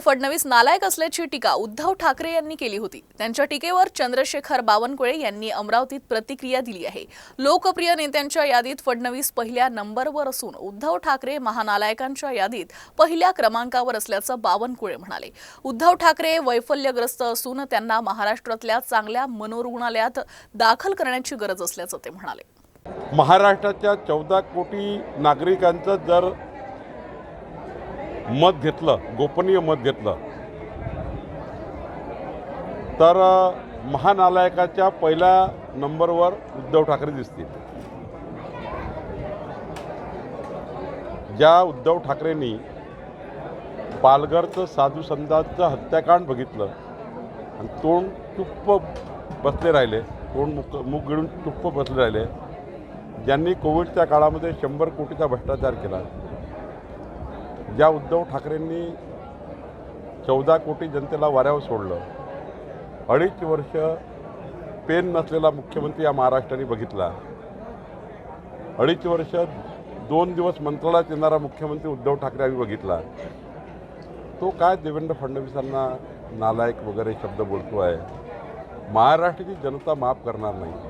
फडणवीस नालायक असल्याची टीका उद्धव ठाकरे यांनी केली होती. त्यांच्या टीकेवर चंद्रशेखर बावनकुळे यांनी अमरावतीत प्रतिक्रिया दिली आहे. लोकप्रिय नेत्यांच्या यादीत फडणवीस पहिल्या नंबरवर असून उद्धव ठाकरे महानालायकांच्या यादीत पहिल्या क्रमांकावर असल्याचं बावनकुळे म्हणाले. उद्धव ठाकरे वैफल्यग्रस्त असून त्यांना महाराष्ट्रातल्या चांगल्या मनोरुग्णालयात दाखल करण्याची गरज असल्याचं ते म्हणाले. महाराष्ट्राच्या चौदा कोटी नागरिकांचं जर मत घेतलं गोपनीय मत घेतलं. तर महानालायकाच्या पहिल्या नंबरवर उद्धव ठाकरे दिसतील. ज्या उद्धव ठाकरेंनी पालघरचं साधू संतांचं हत्याकांड बघितलं आणि तोंड चुप्प बसले राहिले तोंड मुक मुख गिळून चुप्प बसले राहिले ज्यांनी कोविडच्या काळामध्ये शंभर कोटीचा भ्रष्टाचार केला ज्या उद्धव ठाकरेंनी चौदा कोटी जनतेला वाऱ्यावर सोडलं अडीच वर्ष पेन नसलेला मुख्यमंत्री या महाराष्ट्राने बघितला अडीच वर्ष दोन दिवस मंत्रालयात येणारा मुख्यमंत्री उद्धव ठाकरे आम्ही बघितला. तो काय देवेंद्र फडणवीसांना नालायक वगैरे शब्द बोलतो आहे महाराष्ट्राची जनता माफ करणार नाही.